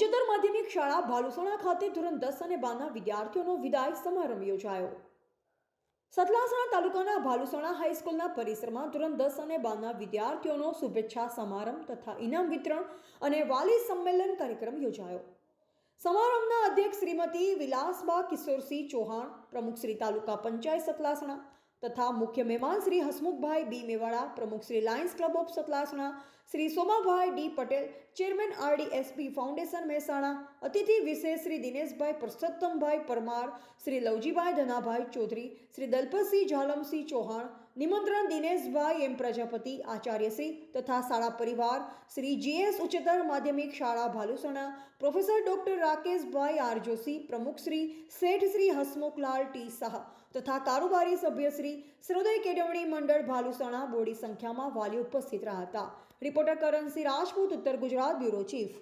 ઉચ્ચતર માધ્યમિક શાળા ભાલુસણા ખાતે ધોરણ દસ અને બારના વિદ્યાર્થીઓનો વિદાય સમારંભ યોજાયો. સતલાસણા તાલુકાના ભાલુસણા હાઈસ્કૂલના પરિસરમાં ધોરણ દસ અને બારના વિદ્યાર્થીઓનો શુભેચ્છા સમારંભ તથા ઇનામ વિતરણ અને વાલી સંમેલન કાર્યક્રમ યોજાયો. સમારંભના અધ્યક્ષ શ્રીમતી વિલાસબા કિશોરસિંહ ચૌહાણ, પ્રમુખ શ્રી તાલુકા પંચાયત સતલાસણા તથા મુખ્ય મહેમાન શ્રી હસમુખભાઈ બી મેવાડા, પ્રમુખ Shri Lions Club of Satlasana, Shri Somabhai D Patel, chairman RDSP foundation Mehsana, અતિથિ વિશેષ શ્રી દિનેશભાઈ પરસોત્તમભાઈ પરમાર, શ્રી લવજીભાઈ ધનાભાઈ ચૌધરી, શ્રી દલપતસિંહ ઝાલમસિંહ ચૌહાણ નિમંત્રણ દિનેશભાઈ એમ પ્રજાપતિ આચાર્યશ્રી તથા શાળા પરિવાર શ્રી જીએસ ઉચ્ચતર માધ્યમિક શાળા Bhalusana, professor doctor Rakeshbhai R Joshi પ્રમુખશ્રી શેઠ શ્રી હસમુખલાલ ટી શાહ તથા કારોબારી સભ્યશ્રી સરોદય કેળવણી મંડળ ભાલુસણા બોડી સંખ્યામાં વાલી ઉપસ્થિત રહ્યા હતા. રિપોર્ટર કરણસિંહ રાજપૂત, ઉત્તર ગુજરાત, બ્યુરો ચીફ.